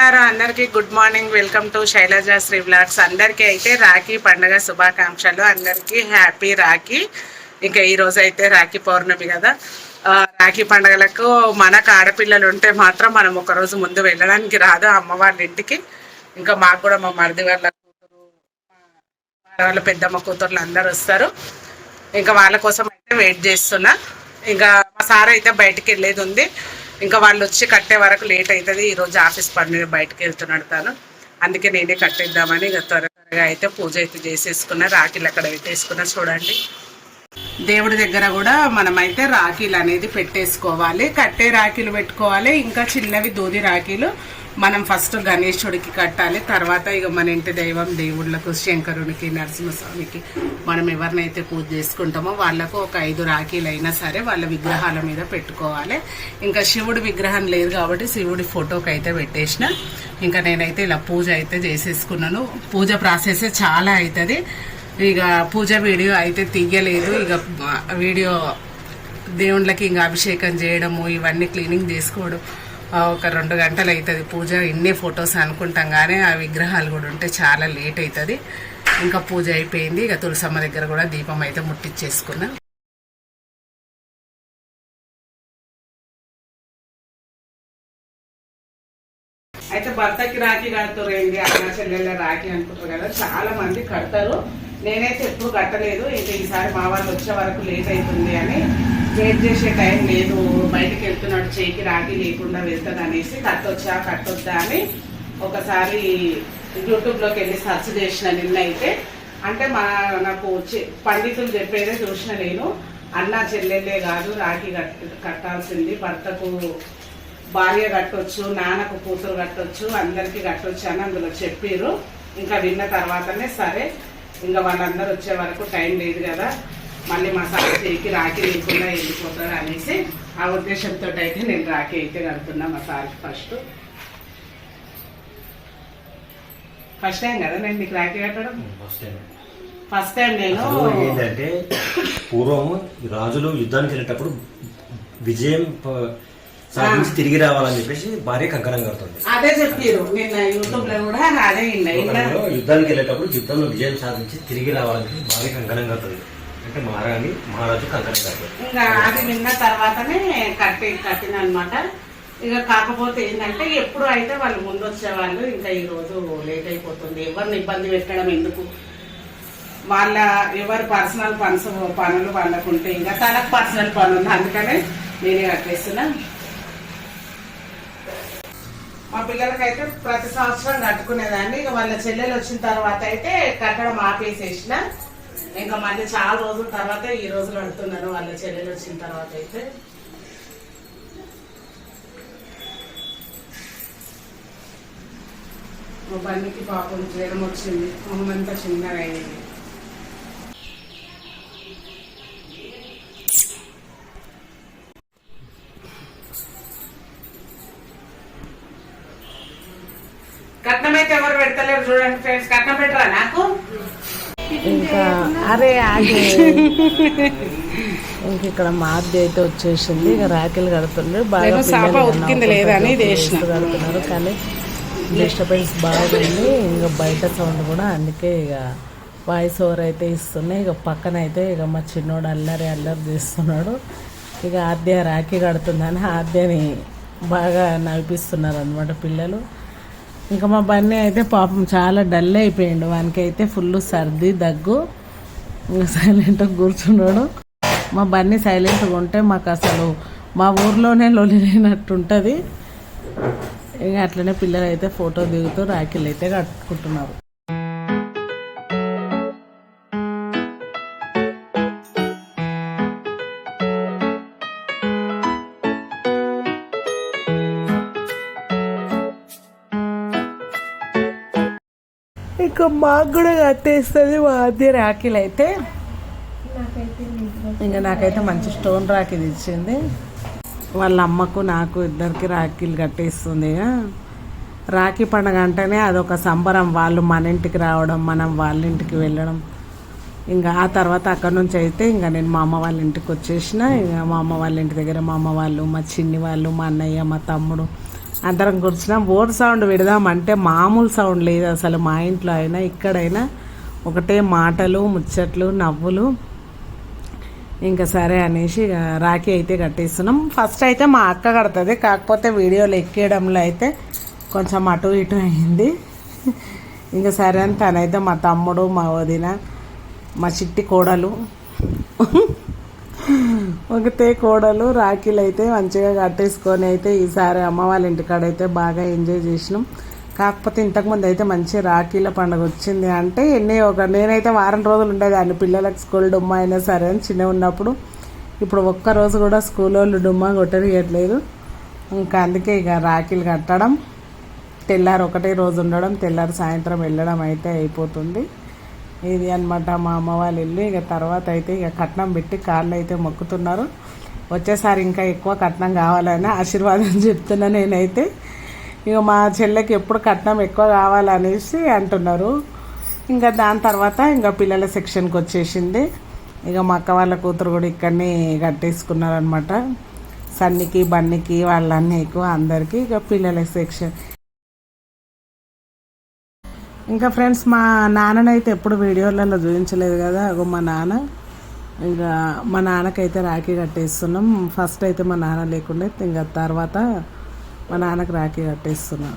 నమస్కారం అందరికీ. Good morning. Welcome to Sailaja Sri blogs అందరికీ అయితే రాఖీ పండుగ శుభాకాంక్షలు. అందరికీ హ్యాపీ రాఖీ. ఇంకా ఈ రోజు అయితే రాఖీ పౌర్ణమి కదా. రాఖీ పండగలకు మనకు ఆడపిల్లలు ఉంటే మాత్రం మనం ఒక రోజు ముందు వెళ్ళడానికి రాదు అమ్మ వాళ్ళ ఇంటికి. ఇంకా మాకు కూడా మా మరిది వాళ్ళ కూతురు వాళ్ళ పెద్దమ్మ కూతుర్లు అందరు వస్తారు. ఇంకా వాళ్ళ కోసం అయితే వెయిట్ చేస్తున్నా. ఇంకా మా సార్ అయితే బయటికి వెళ్ళేది ఉంది. ఇంకా వాళ్ళు వచ్చి కట్టే వరకు లేట్ అవుతుంది. ఈరోజు ఆఫీస్ పని మీద బయటకు వెళ్తున్నాడు తాను. అందుకే నేనే కట్టేద్దామని ఇక త్వర త్వరగా అయితే పూజ అయితే చేసేసుకున్నా. రాఖీలు అక్కడ పెట్టేసుకున్నా. చూడండి. దేవుడి దగ్గర కూడా మనమైతే రాఖీలు అనేది పెట్టేసుకోవాలి. కట్టే రాఖీలు పెట్టుకోవాలి. ఇంకా చిన్నవి దూది రాఖీలు మనం ఫస్ట్ గణేశుడికి కట్టాలి. తర్వాత ఇక మన ఇంటి దైవం దేవుళ్ళకు శంకరునికి నరసింహస్వామికి మనం ఎవరినైతే పూజ చేసుకుంటామో వాళ్ళకు ఒక ఐదు రాఖీలు అయినా సరే వాళ్ళ విగ్రహాల మీద పెట్టుకోవాలి. ఇంకా శివుడి విగ్రహం లేదు కాబట్టి శివుడి ఫోటోకి అయితే పెట్టేసిన. ఇంకా నేనైతే ఇలా పూజ అయితే చేసేసుకున్నాను. పూజ ప్రాసెస్ చాలా అవుతుంది. ఇక పూజ వీడియో అయితే తీయలేదు. ఇక వీడియో దేవుళ్ళకి ఇంకా అభిషేకం చేయడము ఇవన్నీ క్లీనింగ్ చేసుకోవడం ఒక రెండు గంటలు అవుతుంది పూజ ఇన్ని ఫొటోస్ అనుకుంటాం కానీ ఆ విగ్రహాలు కూడా ఉంటే చాలా లేట్ అవుతుంది ఇంకా పూజ అయిపోయింది. ఇక తులసమ్మ దగ్గర కూడా దీపం అయితే ముట్టించేసుకున్నా అయితే భర్తకి రాఖీ కడుతురండి అన్న చెల్లెళ్ళ రాఖీ అనుకుంటారు కదా. చాలా మంది కడతారు. నేనైతే ఎప్పుడు కట్టలేదు. ఇంకా ఈసారి మా వాళ్ళు వచ్చే వరకు లేట్ అవుతుంది అని వెయిట్ చేసే టైం లేదు. బయటికి వెళ్తున్నాడు చేయికి రాఖీ లేకుండా వెళ్తుంది అనేసి కట్టొచ్చా కట్టొద్దా అని ఒకసారి యూట్యూబ్లోకి వెళ్ళి సెర్చ్ చేసిన నిన్న అయితే అంటే మా నాకు వచ్చే పండితులు చెప్పేదే చూసిన నేను. అన్న చెల్లెళ్ళే కాదు రాఖీ కట్టాల్సింది. భర్తకు భార్య కట్టొచ్చు నాన్నకు కూతురు కట్టొచ్చు అందరికీ కట్టొచ్చు అని అందులో చెప్పారు ఇంకా విన్న తర్వాతనే సరే ఇంకా వాళ్ళందరూ వచ్చే వరకు టైం లేదు కదా. మళ్ళీ మా సార్ చేయికి రాఖీ లేకుండా వెళ్ళిపోతారు అనేసి ఆ ఉద్దేశంతో అయితే నేను రాఖీ అయితే కడుతున్నా మా సార్కి ఫస్ట్. ఫస్ట్ టైం కదా నేను మీకు రాఖీ కట్టడం? First time. ఫస్ట్ టైం నేను ఏంటంటే పూర్వం రాజులు యుద్ధానికి వెళ్ళేటప్పుడు విజయం సాధించి తిరిగి రావాలని చెప్పేసి భార్య కంకణం కడుతుంది. అదే చెప్పారు. నిన్న యూట్యూబ్లో కూడా అదే యుద్ధానికి వెళ్ళేటప్పుడు యుద్ధంలో విజయం సాధించి తిరిగి రావాలని చెప్పి భార్య కంకణం కడుతుంది. అంటే మహారాణి మహారాజు కంకణం కడతారు ఇంకా అది విన్న తర్వాతనే కట్టి కట్టిన అనమాట ఇక కాకపోతే ఏంటంటే ఎప్పుడు అయితే వాళ్ళు ముందు వచ్చేవాళ్ళు ఇంకా ఈ రోజు లేట్ అయిపోతుంది. ఎవరిని ఇబ్బంది పెట్టడం ఎందుకు? వాళ్ళ ఎవరి పర్సనల్ పనులు వాళ్ళకు ఉంటే ఇంకా తనకు పర్సనల్ పని ఉంది అందుకనే నేనే కట్టేస్తున్నా మా పిల్లలకైతే ప్రతి సంవత్సరం కట్టుకునేదాన్ని. ఇక వాళ్ళ చెల్లెలు వచ్చిన తర్వాత అయితే కట్టడం ఆపేసేసిన. ఇంకా మళ్ళీ చాలా రోజుల తర్వాత ఈ రోజు కడుతున్నాను వాళ్ళ చెల్లెలు వచ్చిన తర్వాత అయితే. మా బండికి పాపం జ్వరం వచ్చింది. మొహమంతా చిన్నగా అయింది కట్నం అయితే చూడండి ఫ్రెండ్స్ కట్నం పెట్టరా నాకు? ఇంకా అరే ఆగే. ఇంక ఇక్కడ మాద్య అయితే వచ్చేసింది. ఇక రాఖీలు కడుతుండ్రు బాగా కడుతున్నారు. కానీ డిస్టర్బెన్స్ బాగుంది. ఇంకా బయట సౌండ్ కూడా అందుకే ఇక వాయిస్ ఓవర్ అయితే ఇస్తున్నాయి ఇక పక్కన అయితే ఇక మా చిన్నోడు అల్లరి అల్లరి చేస్తున్నాడు. ఇక ఆద్య రాఖీ కడుతుందని ఆద్యని బాగా నవ్విస్తున్నారు అనమాట పిల్లలు. ఇంకా మా బన్నీ అయితే పాపం చాలా డల్ అయిపోయాడు. వానికైతే ఫుల్ సర్ది దగ్గు. ఇంకా సైలెంట్గా కూర్చున్నాడు. మా బన్నీ సైలెంట్గా ఉంటే మాకు అసలు మా ఊర్లోనే లొలినట్టు ఉంటుంది. ఇంకా అట్లనే పిల్లలు అయితే ఫోటో దిగుతూ రాఖీలు అయితే కట్టుకుంటున్నారు. ఇంకా మాకు కూడా కట్టేస్తుంది మా అద్దె రాఖీలు అయితే. ఇంకా నాకైతే మంచి స్టోన్ రాఖీలు ఇచ్చింది వాళ్ళ అమ్మకు నాకు ఇద్దరికి రాఖీలు కట్టేస్తుంది ఇక. రాఖీ పండుగ అంటేనే అదొక సంబరం. వాళ్ళు మన ఇంటికి రావడం మనం వాళ్ళ ఇంటికి వెళ్ళడం. ఇంకా ఆ తర్వాత అక్కడ నుంచి అయితే ఇంకా నేను మా అమ్మ వాళ్ళ ఇంటికి వచ్చేసిన. ఇంకా మా అమ్మ వాళ్ళ ఇంటి దగ్గర మా అమ్మ వాళ్ళు మా చిన్ని వాళ్ళు మా అన్నయ్య మా తమ్ముడు అందరం కూర్చున్నాం. బోర్డు సౌండ్ పెడదామంటే మామూలు సౌండ్ లేదు అసలు మా ఇంట్లో అయినా ఇక్కడైనా. ఒకటే మాటలు ముచ్చట్లు నవ్వులు. ఇంకా సరే అనేసి రాఖీ అయితే కట్టేస్తున్నాం. ఫస్ట్ అయితే మా అక్క కడుతుంది. కాకపోతే వీడియోలు ఎక్కేయడంలో అయితే కొంచెం అటు ఇటు అయింది. ఇంకా సరే అని తనైతే మా తమ్ముడు మా వదిన మా చిట్టి కోడలు. ఒకతే కోడలు రాఖీలు అయితే మంచిగా కట్టేసుకొని అయితే ఈసారి అమ్మ వాళ్ళ ఇంటికాడ అయితే బాగా ఎంజాయ్ చేసినాం. కాకపోతే ఇంతకుముందు అయితే మంచి రాఖీల పండుగ వచ్చింది అంటే ఎన్ని ఒక నేనైతే వారం రోజులు ఉండేదాన్ని పిల్లలకు స్కూల్ డుమ్మా అయినా సరే అని చిన్న ఉన్నప్పుడు. ఇప్పుడు ఒక్క రోజు కూడా స్కూల్ వాళ్ళు డుమ్మా కొట్టనియట్లేదు. ఇంకా అందుకే ఇక రాఖీలు కట్టడం తెల్లారి ఒకటే రోజు ఉండడం తెల్లారి సాయంత్రం వెళ్ళడం అయితే అయిపోతుంది. ఇది అనమాట మా అమ్మ వాళ్ళు ఇల్లు. ఇక తర్వాత అయితే ఇక కట్నం పెట్టి కాళ్ళు అయితే మొక్కుతున్నారు. వచ్చేసారి ఇంకా ఎక్కువ కట్నం కావాలని ఆశీర్వాదం చెప్తున్నా నేనైతే. ఇక మా చెల్లెకి ఎప్పుడు కట్నం ఎక్కువ కావాలనేసి అంటున్నారు. ఇంకా దాని తర్వాత ఇంకా పిల్లల సెక్షన్కి వచ్చేసింది. ఇక మా అక్క వాళ్ళ కూతురు కూడా ఇక్కడనే కట్టేసుకున్నారనమాట సన్నికి బన్నికి వాళ్ళన్నీ ఎక్కువ అందరికీ ఇక పిల్లల సెక్షన్. ఇంకా ఫ్రెండ్స్ మా నాన్ననైతే ఎప్పుడు వీడియోలలో చూపించలేదు కదా అగో మా నాన్న. ఇంకా మా నాన్నకైతే రాఖీ కట్టేస్తున్నాం. ఫస్ట్ అయితే మా నాన్న లేకుండే ఇంకా తర్వాత మా నాన్నకి రాఖీ కట్టేస్తున్నాం.